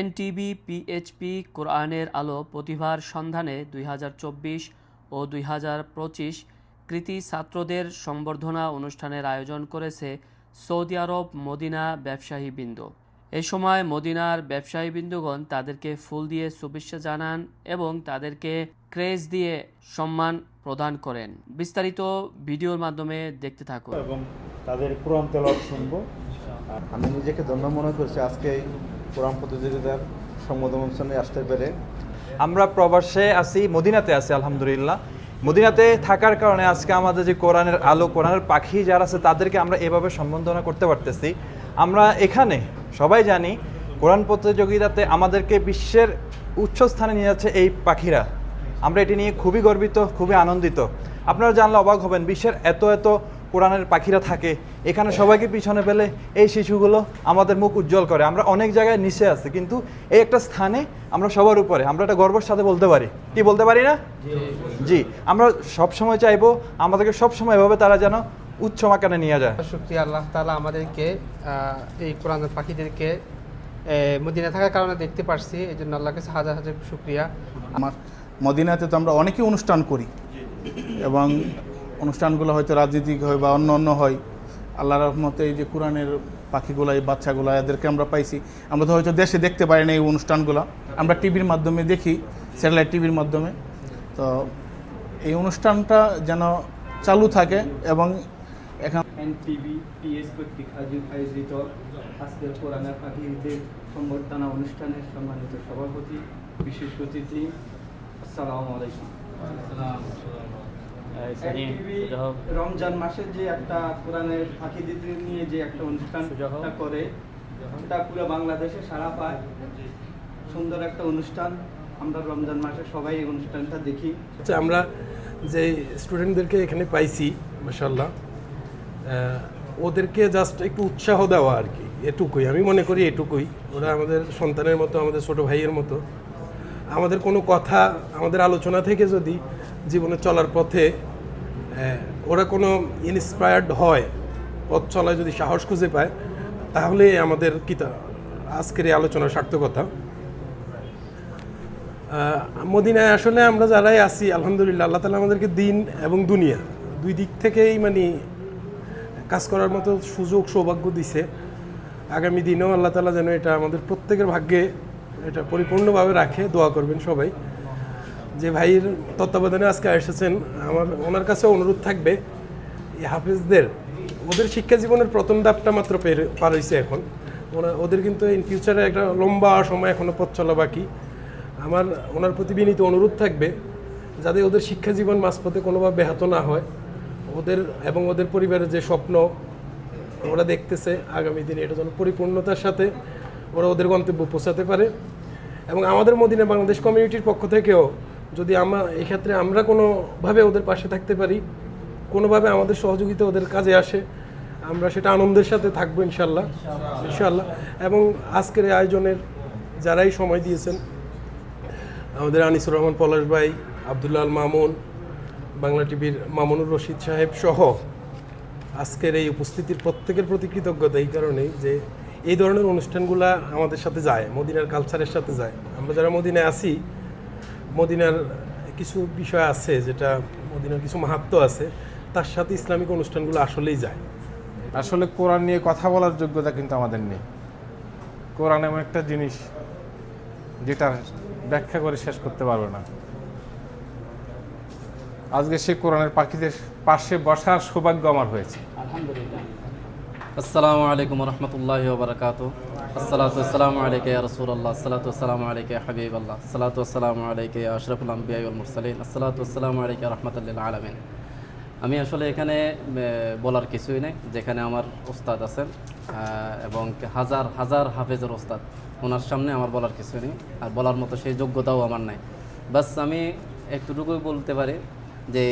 NTV, PHP, কোরআনের আলো প্রতিভার সন্ধানে দুই হাজার চব্বিশ ও দুই কৃতি ছাত্রদের সংবর্ধনা অনুষ্ঠানের আয়োজন করেছে সৌদি আরব মদিনা ব্যবসায়ী বৃন্দ। এ সময় মদিনার ব্যবসায়ী বৃন্দগণ তাদেরকে ফুল দিয়ে শুভেচ্ছা জানান এবং তাদেরকে ক্রেজ দিয়ে সম্মান প্রদান করেন। বিস্তারিত ভিডিওর মাধ্যমে দেখতে থাকুন। এবং তাদের আমি নিজেকে ধন্য মনে করছি আজকে কোরআন প্রতিযোগিতার সংবাদ অনুষ্ঠানে আসতে পেরে। আমরা প্রবাসে আছি, মদিনাতে আছি, আলহামদুলিল্লাহ। মদিনাতে থাকার কারণে আজকে আমাদের যে কোরআনের আলো, কোরআনের পাখি যারা আছে, তাদেরকে আমরা এভাবে সম্বোধনা করতে পারতেছি। আমরা এখানে সবাই জানি, কোরআন প্রতিযোগিতাতে আমাদেরকে বিশ্বের উচ্চ স্থানে নিয়ে যাচ্ছে এই পাখিরা। আমরা এটি নিয়ে খুবই গর্বিত, খুবই আনন্দিত। আপনারা জানলে অবাক হবেন, বিশ্বের এত এত কোরআনের পাখিরা থাকে এখানে সবাইকে পিছনে পেলে এই শিশুগুলো আমাদের মুখ উজ্জ্বল করে। আমরা অনেক জায়গায় নিচে আছি কিন্তু এই একটা স্থানে আমরা সবার উপরে আমরা এটা গর্বের সাথে বলতে পারি। কি বলতে পারি না? জি আমরা সব সময় চাইব আমাদেরকে সব সময় এভাবে তারা যেন উচ্চ মাকানে নিয়ে যায়। শুক্রিয়া আল্লাহ তালা আমাদেরকে এই কোরআনের পাখিদেরকে মদিনা থাকার কারণে দেখতে পারছি এই জন্য আল্লাহ কাছে হাজার হাজার শুক্রিয়া। আমার মদিনাতে তো আমরা অনেকেই অনুষ্ঠান করি। এবং অনুষ্ঠানগুলো হয়তো রাজনীতিক হয় বা অন্য অন্য হয় আল্লাহ রহমতে এই যে কোরআনের পাখিগুলো এই বাচ্চাগুলো এদেরকে আমরা পাইছি। আমরা তো হয়তো দেশে দেখতে পারি না এই অনুষ্ঠানগুলো। আমরা টিভির মাধ্যমে দেখি স্যাটেলাইট টিভির মাধ্যমে। তো এই অনুষ্ঠানটা যেন চালু থাকে এবং এখান এনটিভি পিএস কর্তৃক আয়োজি- আয়োজিত আজকের কোরআনের পাখিদের সম্বর্ধনা অনুষ্ঠানের সম্মানিত সভাপতি বিশেষ অতিথি আসসালামু আলাইকুম। রমজান মাসে যে একটা কোরআনের পাখিদের নিয়ে যে একটা অনুষ্ঠান করে এটা পুরো বাংলাদেশে সারা পায়। সুন্দর একটা অনুষ্ঠান। আমরা রমজান মাসে সবাই এই অনুষ্ঠানটা দেখি। হচ্ছে আমরা যে স্টুডেন্টদেরকে এখানে পাইছি মাসাল্লাহ ওদেরকে জাস্ট একটু উৎসাহ দেওয়া আর কি এটুকুই। আমি মনে করি এটুকুই। ওরা আমাদের সন্তানের মতো আমাদের ছোট ভাইয়ের মতো। আমাদের কোনো কথা আমাদের আলোচনা থেকে যদি জীবনে চলার পথে আহ, ওরা কোনো ইন্সপায়ার্ড হয় পথ চলায় যদি সাহস খুঁজে পায় তাহলে আমাদের কিতা আজকের এই আলোচনার সার্থকতা মদিনায় আসলে আমরা যারাই আছি আলহামদুলিল্লাহ আল্লাহ তালা আমাদেরকে দিন এবং দুনিয়া দুই দিক থেকেই মানে কাজ করার মতো সুযোগ সৌভাগ্য দিছে। আগামী দিনেও আল্লাহ তালা যেন এটা আমাদের প্রত্যেকের ভাগ্যে এটা পরিপূর্ণভাবে রাখে। দোয়া করবেন সবাই। যে ভাইয়ের তত্ত্বাবধানে আজকে এসেছেন, আমার, ওনার কাছে অনুরোধ থাকবে, এই হাফিজদের, ওদের শিক্ষা জীবনের প্রথম ধাপটা মাত্র পেরে, পার হয়েছে এখন। ওরা, ওদের কিন্তু ইন ফিউচারে একটা লম্বা সময় এখনও পথ চলা বাকি। আমার, ওনার প্রতি বিনীত অনুরোধ থাকবে, যাতে ওদের শিক্ষা জীবন মাঝপথে কোনোভাবে ব্যাহত না হয়। ওদের এবং ওদের পরিবারের যে স্বপ্ন, ওরা দেখতেছে আগামী দিনে এটা যেন পরিপূর্ণতার সাথে ওরা ওদের গন্তব্য পৌঁছাতে পারে। এবং আমাদের মদিনা বাংলাদেশ কমিউনিটির পক্ষ থেকেও যদি আমরা এক্ষেত্রে আমরা কোনোভাবে ওদের পাশে থাকতে পারি, কোনোভাবে আমাদের সহযোগিতা ওদের কাজে আসে, আমরা সেটা আনন্দের সাথে থাকব ইনশাল্লাহ ইনশাল্লাহ। এবং আজকের এই আয়োজনের যারাই সময় দিয়েছেন, আমাদের আনিসুর রহমান পলাশ ভাই, আবদুল্লাহ আল মামুন, বাংলা টিভির মামুনুর রশিদ সাহেব সহ আজকের এই উপস্থিতির প্রত্যেকের প্রতি কৃতজ্ঞতা এই কারণেই যে এই ধরনের অনুষ্ঠানগুলা আমাদের সাথে যায়, মদিনার কালচারের সাথে যায়। আমরা যারা মদিনায় আছি মদিনার কিছু বিষয় আছে যেটা মদিনার কিছু মাহাত্ম আছে তার সাথে ইসলামিক অনুষ্ঠানগুলো আসলেই যায়। আসলে কোরআন নিয়ে কথা বলার যোগ্যতা কিন্তু আমাদের নেই। কোরআন এমন একটা জিনিস যেটা ব্যাখ্যা করে শেষ করতে পারবে না। আজকে সে কোরআনের পাখিদের পাশে বসার সৌভাগ্য আমার হয়েছে। আলহামদুলিল্লাহ। আসসালামু আলাইকুম রহমতুল্লাহ বারকাত আমি আসলে এখানে বলার কিছুই নেই, যেখানে আমার ওস্তাদ আছেন এবং হাজার হাজার হাফেজের ওস্তাদ ওনার সামনে আমার বলার কিছুই নেই, আর বলার মতো সেই যোগ্যতাও আমার নাই। বাস আমি একটুটুকুই বলতে পারি যে,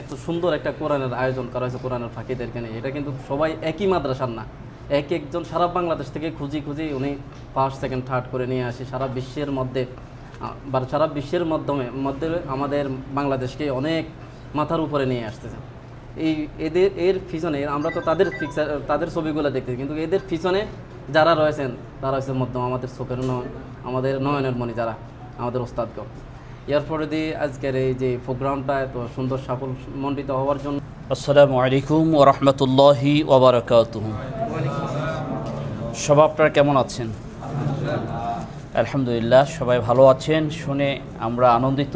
এত সুন্দর একটা কোরআনের আয়োজন করা হয়েছে কোরআনের ফাঁকিদেরকে নিয়ে, এটা কিন্তু সবাই একই মাদ্রাসার না। এক একজন সারা বাংলাদেশ থেকে খুঁজি খুঁজি উনি ফার্স্ট সেকেন্ড থার্ড করে নিয়ে আসি। সারা বিশ্বের মধ্যে বা সারা বিশ্বের মাধ্যমে, মধ্যে আমাদের বাংলাদেশকে অনেক মাথার উপরে নিয়ে আসতেছে। এই এদের, এর পিছনে আমরা তো তাদের পিকচার তাদের ছবিগুলো দেখতেছি, কিন্তু এদের পিছনে যারা রয়েছেন, তারা হচ্ছে মধ্যম, আমাদের চোখের নয়, আমাদের নয়নের মণি যারা, আমাদের ওস্তাদগণ এরপরে দিয়ে আজকের এই যে প্রোগ্রামটা এত সুন্দর সাফল মণ্ডিত হওয়ার জন্য আসসালামু আলাইকুম ওরহমতুল্লাহি ওবরাকাত সবাই আপনারা কেমন আছেন? আলহামদুলিল্লাহ, সবাই ভালো আছেন। শুনে আমরা আনন্দিত।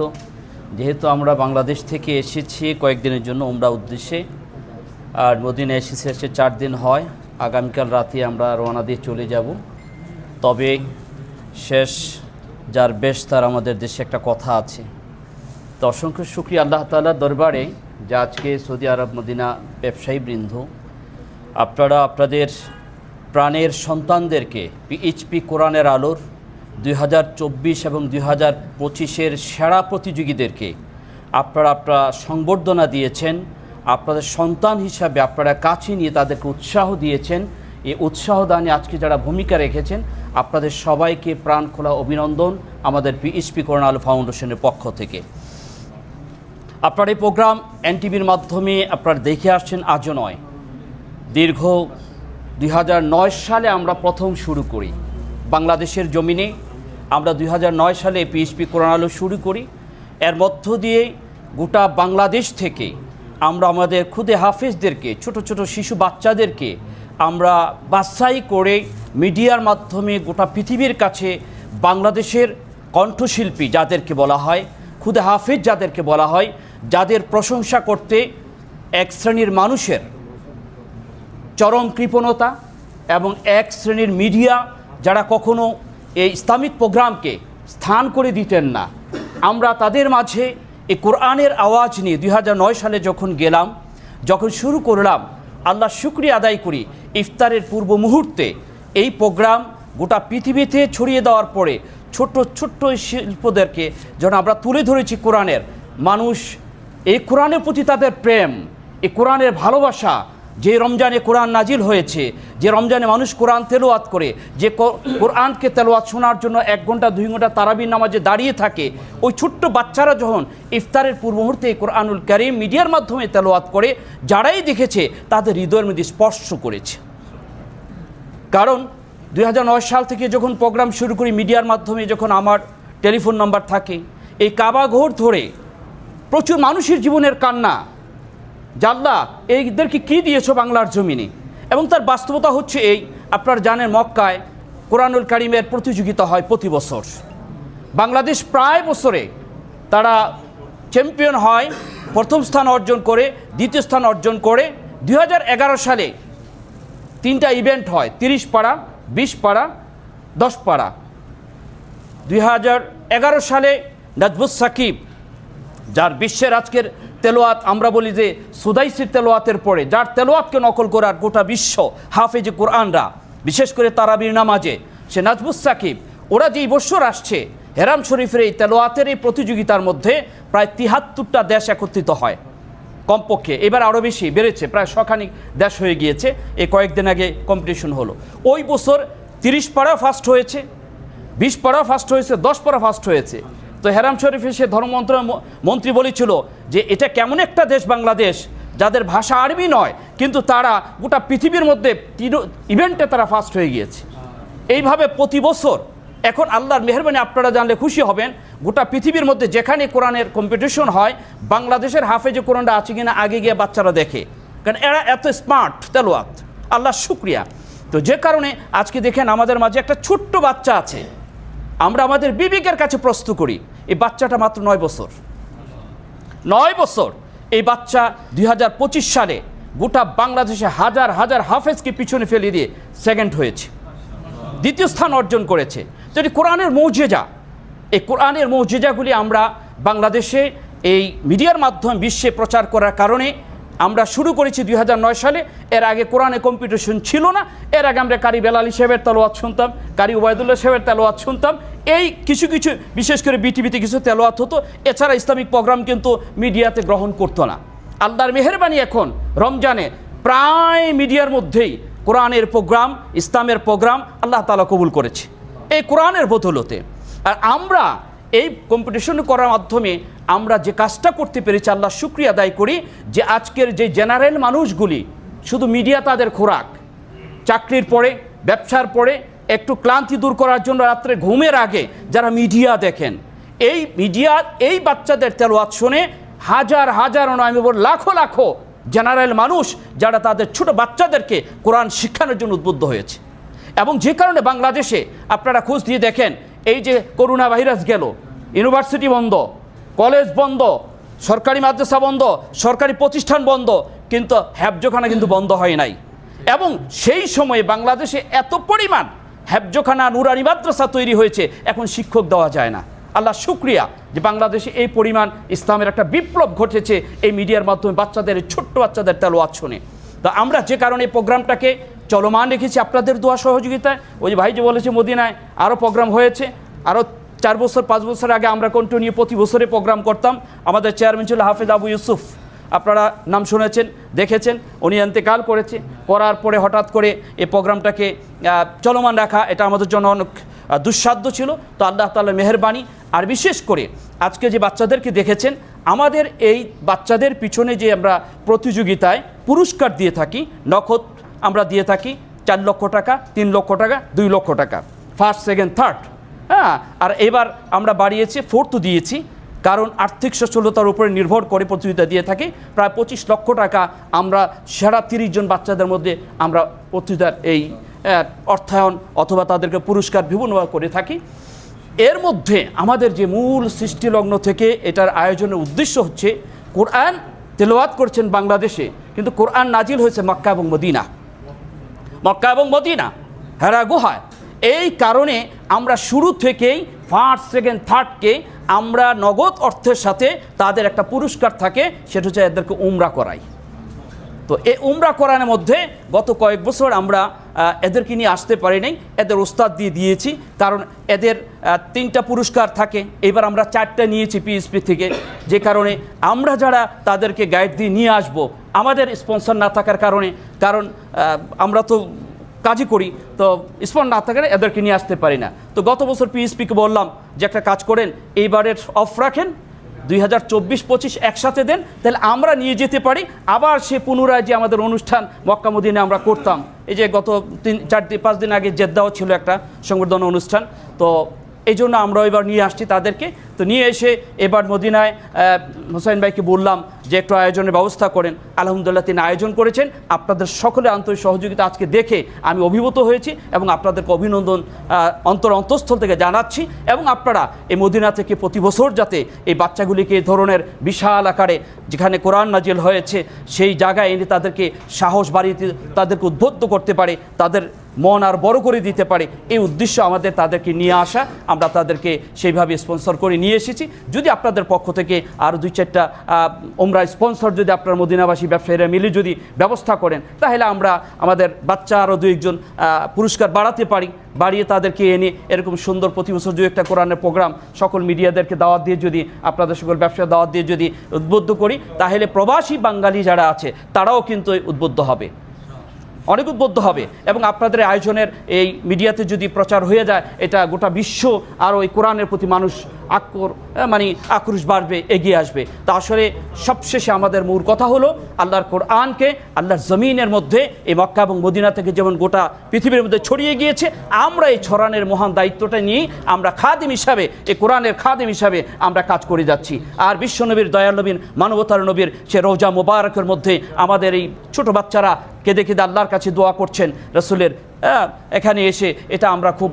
যেহেতু আমরা বাংলাদেশ থেকে এসেছি কয়েকদিনের জন্য উমরা উদ্দেশ্যে, আর মদিনে এসেছে এসে চার দিন হয়। আগামীকাল রাতে আমরা রওনা দিয়ে চলে যাব। তবে শেষ যার বেশ তার আমাদের দেশে একটা কথা আছে। তো অসংখ্য শুক্রিয়া আল্লাহ তাআলার দরবারে যে আজকে সৌদি আরব মদিনা ব্যবসায়ী বৃন্দ আপনারা আপনাদের প্রাণের সন্তানদেরকে পিএইচপি কোরআনের আলোর দুই হাজার চব্বিশ এবং দুই হাজার পঁচিশের সেরা প্রতিযোগীদেরকে আপনারা আপনারা সংবর্ধনা দিয়েছেন, আপনাদের সন্তান হিসাবে আপনারা কাছে নিয়ে তাদেরকে উৎসাহ দিয়েছেন। এই উৎসাহ দানে আজকে যারা ভূমিকা রেখেছেন, আপনাদের সবাইকে প্রাণ খোলা অভিনন্দন আমাদের পিএইচপি কোরআন আলো ফাউন্ডেশনের পক্ষ থেকে। আপনার এই প্রোগ্রাম এনটিভির মাধ্যমে আপনারা দেখে আসছেন আজও নয়। দীর্ঘ দুই হাজার নয় সালে আমরা প্রথম শুরু করি। বাংলাদেশের জমিনে আমরা দুই হাজার নয় সালে পিএইচপি কোরআন আলো শুরু করি। এর মধ্য দিয়ে গোটা বাংলাদেশ থেকে আমরা আমাদের খুদে হাফেজদেরকে, ছোট ছোট শিশু বাচ্চাদেরকে আমরা বাছাই করে মিডিয়ার মাধ্যমে গোটা পৃথিবীর কাছে বাংলাদেশের কণ্ঠশিল্পী যাদেরকে বলা হয়, খুদে হাফেজ যাদেরকে বলা হয়, যাদের প্রশংসা করতে এক শ্রেণির মানুষের চরম কৃপণতা এবং এক শ্রেণির মিডিয়া যারা কখনো এই ইসলামিক প্রোগ্রামকে স্থান করে দিতেন না। আমরা তাদের মাঝে এই কোরআনের আওয়াজ নিয়ে দুই হাজার নয় সালে যখন গেলাম, যখন শুরু করলাম, আল্লাহ শুক্রিয়া আদায় করি ইফতারের পূর্ব মুহূর্তে এই প্রোগ্রাম গোটা পৃথিবীতে ছড়িয়ে দেওয়ার পরে ছোট্ট ছোট্ট শিল্পদেরকে যেন আমরা তুলে ধরেছি কোরআনের, মানুষ এই কোরআনের প্রতি তাদের প্রেম, এই কোরআনের ভালোবাসা যে রমজানে কোরআন নাজিল হয়েছে, যে রমজানে মানুষ কোরআন তেলোয়াত করে, যে কোরআনকে তেলোয়াত শোনার জন্য এক ঘণ্টা, দুই ঘণ্টা তারাবির নামাজে দাঁড়িয়ে থাকে, ওই ছোট্ট বাচ্চারা যখন ইফতারের পূর্ব মুহূর্তে কোরআনুল করিম মিডিয়ার মাধ্যমে তেলোয়াত করে, যারাই দেখেছে তাদের হৃদয়ের মধ্যে স্পর্শ করেছে। কারণ দু হাজার নয় সাল থেকে যখন প্রোগ্রাম শুরু করি মিডিয়ার মাধ্যমে, যখন আমার টেলিফোন নাম্বার থাকে, এই কাবাঘর ধরে প্রচুর মানুষের জীবনের কান্না জাল্লা, এইদেরকে কী দিয়েছ বাংলার জমিনে? এবং তার বাস্তবতা হচ্ছে এই, আপনার জানেন মক্কায় কোরআনুল কারিমের প্রতিযোগিতা হয় প্রতি বছর। বাংলাদেশ প্রায় বছরে তারা চ্যাম্পিয়ন হয়, প্রথম স্থান অর্জন করে, দ্বিতীয় স্থান অর্জন করে। দুই হাজার এগারো সালে তিনটা ইভেন্ট হয়, তিরিশ পাড়া, বিশ পাড়া, দশ পাড়া। দুই হাজার এগারো সালে নাজবুস সাকিব যার বিশ্বের আজকের তেলোয়াত, আমরা বলি যে সুদাইসির তেলোয়াতের পরে, যার তেলোয়াতকে নকল করার গোটা বিশ্ব হাফেজে কোরআনরা, বিশেষ করে তারাবির নামাজে, সে নাজবুস সাকিব, ওরা যেই বৎসর আসছে, হেরাম শরীফের এই তেলোয়াতের এই প্রতিযোগিতার মধ্যে প্রায় তিহাত্তরটা দেশ একত্রিত হয়। কমপক্ষে, এবার আরও বেশি বেড়েছে, প্রায় শখানিক দেশ হয়ে গিয়েছে এই কয়েকদিন আগে কম্পিটিশন হলো। ওই বছর তিরিশ পাড়া ফার্স্ট হয়েছে, বিশ পাড়া ফার্স্ট হয়েছে, দশ পাড়া ফার্স্ট হয়েছে। তো হেরাম শরীফে সে ধর্মমন্ত্র মন্ত্রী বলেছিল যে এটা কেমন একটা দেশ বাংলাদেশ, যাদের ভাষা আরবি নয়, কিন্তু তারা গোটা পৃথিবীর মধ্যে ইভেন্টে তারা ফার্স্ট হয়ে গিয়েছে। এইভাবে প্রতি বছর এখন আল্লাহর মেহরবানি আপনারা জানলে খুশি হবেন, গোটা পৃথিবীর মধ্যে যেখানে কোরআনের কম্পিটিশন হয়, বাংলাদেশের হাফে যে কোরআনটা আছে কিনা আগে গিয়ে বাচ্চারা দেখে। কারণ এরা এত স্মার্ট তেলোয়াত। আল্লাহ শুক্রিয়া। তো যে কারণে আজকে দেখেন আমাদের মাঝে একটা ছোট্ট বাচ্চা আছে। আমরা আমাদের বিবেকের কাছে প্রস্তুত করি, এই বাচ্চাটা মাত্র নয় বছর। নয় বছর, এই বাচ্চা দু হাজার পঁচিশ সালে গোটা বাংলাদেশে হাজার হাজার হাফেজকে পিছনে ফেলে দিয়ে সেকেন্ড হয়েছে। দ্বিতীয় স্থান অর্জন করেছে। এটি কোরআনের মৌজেজা, এই কোরআনের মৌজেজাগুলি আমরা বাংলাদেশে এই মিডিয়ার মাধ্যমে বিশ্বে প্রচার করার কারণে আমরা শুরু করেছি দুই হাজার নয় সালে। এর আগে কোরআনে কম্পিটিশন ছিল না। এর আগে আমরা কারি বেলালি সাহেবের তেলোয়াত শুনতাম, কারি ওবায়দুল্লাহ সাহেবের তেলোয়াত শুনতাম। এই কিছু কিছু, বিশেষ করে বিটিভিতে কিছু তেলোয়াত হতো। এছাড়া ইসলামিক প্রোগ্রাম কিন্তু মিডিয়াতে গ্রহণ করতো না। আল্লাহর মেহরবানি এখন রমজানে প্রায় মিডিয়ার মধ্যেই কোরআনের প্রোগ্রাম, ইসলামের প্রোগ্রাম আল্লাহ তালা কবুল করেছে। এই কোরআনের বদলতে। আর আমরা এই কম্পিটিশন করার মাধ্যমে আমরা যে কাজটা করতে পেরেছি, আল্লাহ শুক্রিয়া আদায় করি যে আজকের যে জেনারেল মানুষগুলি, শুধু মিডিয়া তাদের খোরাক। চাকরির পরে, ব্যবসার পরে, একটু ক্লান্তি দূর করার জন্য রাত্রে ঘুমের আগে যারা মিডিয়া দেখেন, এই মিডিয়া এই বাচ্চাদের তেলোয়াত শুনে হাজার হাজার নয়, আমি বল লাখো লাখো জেনারেল মানুষ যারা তাদের ছোট বাচ্চাদেরকে কোরআন শিক্ষানোর জন্য উদ্বুদ্ধ হয়েছে। এবং যে কারণে বাংলাদেশে আপনারা খোঁজ দিয়ে দেখেন এই যে করোনা ভাইরাস গেল, ইউনিভার্সিটি বন্ধ, কলেজ বন্ধ, সরকারি মাদ্রাসা বন্ধ, সরকারি প্রতিষ্ঠান বন্ধ, কিন্তু হ্যাবজোখানা কিন্তু বন্ধ হয় নাই। এবং সেই সময়ে বাংলাদেশে এত পরিমাণ হ্যাবজোখানা নুরানি মাদ্রাসা তৈরি হয়েছে, এখন শিক্ষক দেওয়া যায় না। আল্লাহ শুক্রিয়া যে বাংলাদেশে এই পরিমাণ ইসলামের একটা বিপ্লব ঘটেছে, এই মিডিয়ার মাধ্যমে বাচ্চাদের, ছোট্ট বাচ্চাদের তেলোয়াত শুনে। তা আমরা যে কারণে প্রোগ্রামটাকে চলমান রেখেছি আপনাদের দোয়া সহযোগিতায়। ওই ভাই যে বলেছে, মদিনায় আরও প্রোগ্রাম হয়েছে। আরও চার বছর, পাঁচ বছর আগে আমরা কন্টিনিউ প্রতি বছরে প্রোগ্রাম করতাম। আমাদের চেয়ারম্যান ছিল হাফেজ আবু ইউসুফ। আপনারা নাম শুনেছেন, দেখেছেন, উনি এন্তেকাল করেছে। করার পরে হঠাৎ করে এই প্রোগ্রামটাকে চলমান রাখা, এটা আমাদের জন্য অনেক দুঃসাধ্য ছিল। তো আল্লাহ তাল্লাহ মেহরবানি। আর বিশেষ করে আজকে যে বাচ্চাদেরকে দেখেছেন, আমাদের এই বাচ্চাদের পিছনে যে আমরা প্রতিযোগিতায় পুরস্কার দিয়ে থাকি নখত আমরা দিয়ে থাকি চার লক্ষ টাকা, তিন লক্ষ টাকা, দুই লক্ষ টাকা। ফার্স্ট সেকেন্ড থার্ড হ্যাঁ আর এবার আমরা বাড়িয়েছি ফোর্থ দিয়েছি, কারণ আর্থিক সচ্ছলতার উপরে নির্ভর করে প্রতিযোগিতা দিয়ে থাকি। প্রায় পঁচিশ লক্ষ টাকা আমরা সেরা তিরিশ জন বাচ্চাদের মধ্যে আমরা প্রতিযোগিতার এই অর্থায়ন অথবা তাদেরকে পুরস্কার বিভিন্নভাবে করে থাকি। এর মধ্যে আমাদের যে মূল সৃষ্টিলগ্ন থেকে এটার আয়োজনের উদ্দেশ্য হচ্ছে, কোরআন তেলাওয়াত করছেন বাংলাদেশে, কিন্তু কোরআন নাজিল হয়েছে মক্কা এবং মদিনা। মক্কা এবং মদিনা। হেরা গুহায় এই কারণে আমরা শুরু থেকেই ফার্স্ট সেকেন্ড থার্ডকে আমরা নগদ অর্থের সাথে তাদের একটা পুরস্কার থাকে, সেটা হচ্ছে এদেরকে উমরা করাই। তো এই উমরা করানোর মধ্যে গত কয়েক বছর আমরা এদেরকে নিয়ে আসতে পারি নাই। এদের ওস্তাদ দিয়ে দিয়েছি, কারণ এদের তিনটা পুরস্কার থাকে। এবার আমরা চারটা নিয়েছি পিএসপি থেকে। যে কারণে আমরা যারা তাদেরকে গাইড দিয়ে নিয়ে আসব, আমাদের স্পন্সর না থাকার কারণে, কারণ আমরা তো কাজই করি, তো স্পন্সর না থাকার এদেরকে নিয়ে আসতে পারি না। তো গত বছর পিএসপিকে বললাম যে একটা কাজ করেন, এইবারের অফ রাখেন দুই হাজার চব্বিশ পঁচিশ একসাথে দেন, তাহলে আমরা নিয়ে যেতে পারি। আবার সে পুনরায় যে আমাদের অনুষ্ঠান মক্কামুদ্দিনে আমরা করতাম, এই যে গত তিন, চার দিন, পাঁচ দিন আগে জেদ্দাও ছিল একটা সংবর্ধনা অনুষ্ঠান, তো এই জন্য আমরা এবার নিয়ে আসছি তাদেরকে। তো নিয়ে এসে এবার মদিনায় হুসাইন হোসাইন ভাইকে বললাম যে একটু আয়োজনের ব্যবস্থা করেন আলহামদুলিল্লাহ তিনি আয়োজন করেছেন। আপনাদের সকলে আন্তরিক সহযোগিতা আজকে দেখে আমি অভিভূত হয়েছি এবং আপনাদেরকে অভিনন্দন অন্তর অন্তঃস্থল থেকে জানাচ্ছি এবং আপনারা এই মদিনা থেকে প্রতি বছর যাতে এই বাচ্চাগুলিকে এই ধরনের বিশাল আকারে যেখানে কোরআন নাজিল হয়েছে সেই জায়গায় এনে তাদেরকে সাহস বাড়িয়ে তাদেরকে উদ্বুদ্ধ করতে পারে তাদের মন আর বড় করে দিতে পারে এই উদ্দেশ্য আমাদের তাদেরকে নিয়ে আসা। আমরা তাদেরকে সেইভাবে স্পন্সর করে নিয়ে এসেছি। যদি আপনাদের পক্ষ থেকে আরও দুই চারটা আহ, ওমরা স্পন্সর যদি আপনার মদিনাবাসী ব্যবসায়ীরা মিলে যদি ব্যবস্থা করেন, তাহলে আমরা আমাদের বাচ্চা আরও দু একজন পুরস্কার বাড়াতে পারি, বাড়িয়ে তাদেরকে এনে এরকম সুন্দর প্রতি বছর দু একটা কোরআনের প্রোগ্রাম সকল মিডিয়াদেরকে দাওয়াত দিয়ে যদি, আপনাদের সকল ব্যবসা দাওয়াত দিয়ে যদি উদ্বুদ্ধ করি, তাহলে প্রবাসী বাঙালি যারা আছে, তারাও কিন্তু উদ্বুদ্ধ হবে। অনেক উদ্বুদ্ধ হবে এবং আপনাদের আয়োজনের এই মিডিয়াতে যদি প্রচার হয়ে যায়, এটা গোটা বিশ্ব আর ওই কোরআনের প্রতি মানুষ আক্রোর আহ, মানে আক্রোশ বাড়বে এগিয়ে আসবে। তা আসলে সবশেষে আমাদের মূল কথা হলো আল্লাহর কোরআনকে আল্লাহর জমিনের মধ্যে এই মক্কা এবং মদিনা থেকে যেমন গোটা পৃথিবীর মধ্যে ছড়িয়ে গিয়েছে আমরা এই ছড়ানের মহান দায়িত্বটা নিয়ে আমরা খাদিম হিসাবে এই কোরআনের খাদিম হিসাবে আমরা কাজ করে যাচ্ছি। আর বিশ্বনবীর দয়াল নবীর মানবতার নবীর সে রোজা মোবারকের মধ্যে আমাদের এই ছোট বাচ্চারা কেঁদে কেঁদে আল্লাহর কাছে দোয়া করছেন রসুলের এখানে এসে এটা আমরা খুব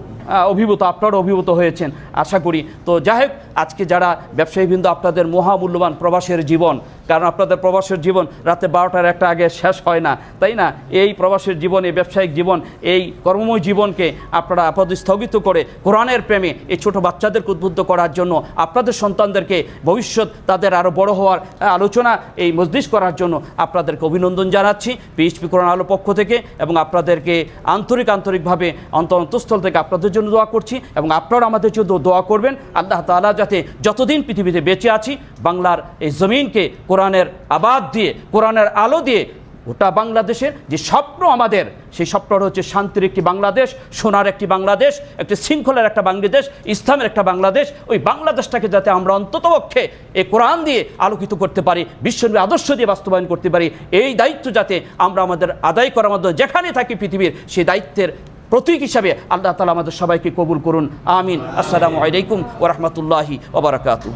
অভিভূত, আপনারা অভিভূত হয়েছেন, আশা করি। তো যাই হোক, আজকে যারা ব্যবসায়ীবৃন্দ, আপনাদের মহামূল্যবান প্রবাসের জীবন কারণ আপনাদের প্রবাসের জীবন রাতে বারোটার একটা আগে শেষ হয় না, তাই না? এই প্রবাসের জীবন, এই ব্যবসায়িক জীবন, এই কর্মময় জীবনকে আপনারা আপাতত স্থগিত করে কোরআনের প্রেমে এই ছোট বাচ্চাদেরকে উদ্বুদ্ধ করার জন্য, আপনাদের সন্তানদেরকে ভবিষ্যৎ তাদের আরও বড় হওয়ার আলোচনা এই মজলিস করার জন্য আপনাদেরকে অভিনন্দন জানাচ্ছি। পিএইচপি কোরআন আলো পক্ষ থেকে এবং আপনাদেরকে আন্তরিক, আন্তরিকভাবে অন্তর অন্তঃস্থল থেকে আপনাদের জন্য দোয়া করছি এবং আপনারা আমাদের জন্য দোয়া করবেন। আল্লাহ তাআলা যাতে যতদিন পৃথিবীতে বেঁচে আছি, বাংলার এই জমিনকে কোরআনের আবাদ দিয়ে, কোরআনের আলো দিয়ে গোটা বাংলাদেশের যে স্বপ্ন আমাদের, সেই স্বপ্নটা হচ্ছে শান্তির একটি বাংলাদেশ, সোনার একটি বাংলাদেশ, একটি শৃঙ্খলার একটা বাংলাদেশ, ইসলামের একটা বাংলাদেশ, ওই বাংলাদেশটাকে যাতে আমরা অন্ততপক্ষে এ কোরআন দিয়ে আলোকিত করতে পারি বিশ্বনবী আদর্শ দিয়ে বাস্তবায়ন করতে পারি, এই দায়িত্ব যাতে আমরা আমাদের আদায় করার মাধ্যমে যেখানে থাকি পৃথিবীর, সেই দায়িত্বের প্রতীক হিসাবে আল্লাহ তালা আমাদের সবাইকে কবুল করুন, আমিন। আসসালামু আলাইকুম ওরহমতুল্লাহি ওবরাকাতু